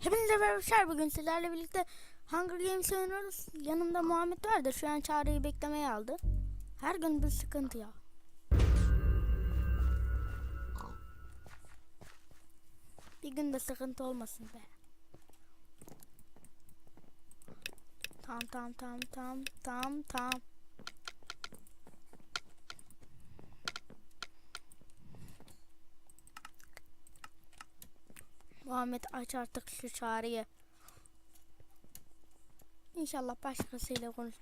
Hepinize merhabalar bugün sizlerle birlikte Hunger Games oynuyoruz. Yanımda Muhammed vardı. Şu an çağrıyı beklemeye aldı. Her gün bir sıkıntı ya. Bir gün de sıkıntı olmasın be. Tamam tamam tamam tamam tamam tamam. Muhammed aç artık şu çağrıyı. İnşallah başkasıyla konuş.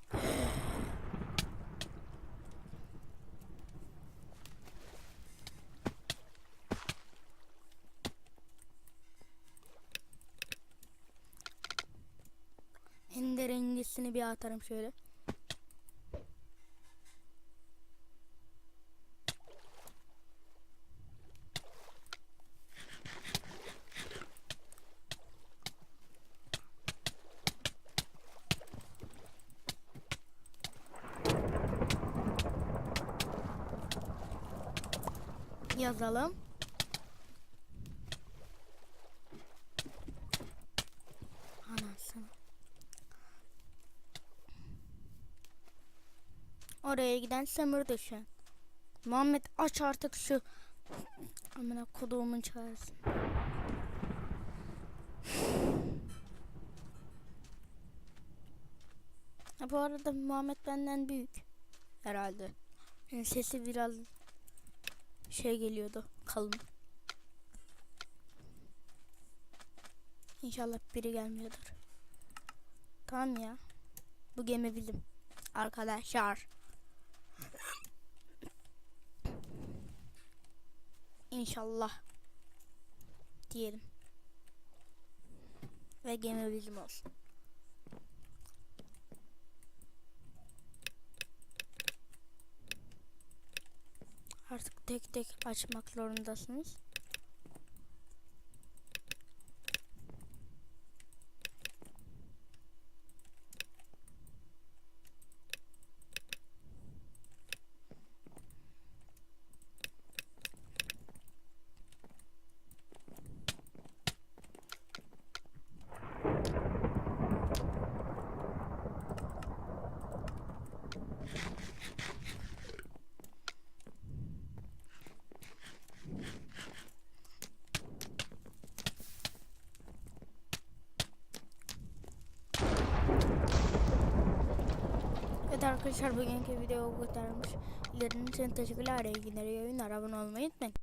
Ender rengisini bir atarım şöyle. Yazalım. Anasını. Oraya giden sömür düşen. Muhammed aç artık şu amına koduğumun çağırsın. Bu arada Muhammed benden büyük. Herhalde. Yani sesi biraz şey geliyordu kalın. İnşallah biri gelmiyordur. Tamam ya. Bu gemi bizim. Arkadaşlar. İnşallah. Diyelim. Ve gemi bizim olsun. Artık tek tek açmak zorundasınız. Arkadaşlar bugünkü video bu kadarmış. İlerinin için teşekkürler. İyi günler, iyi olmayı unutmayın.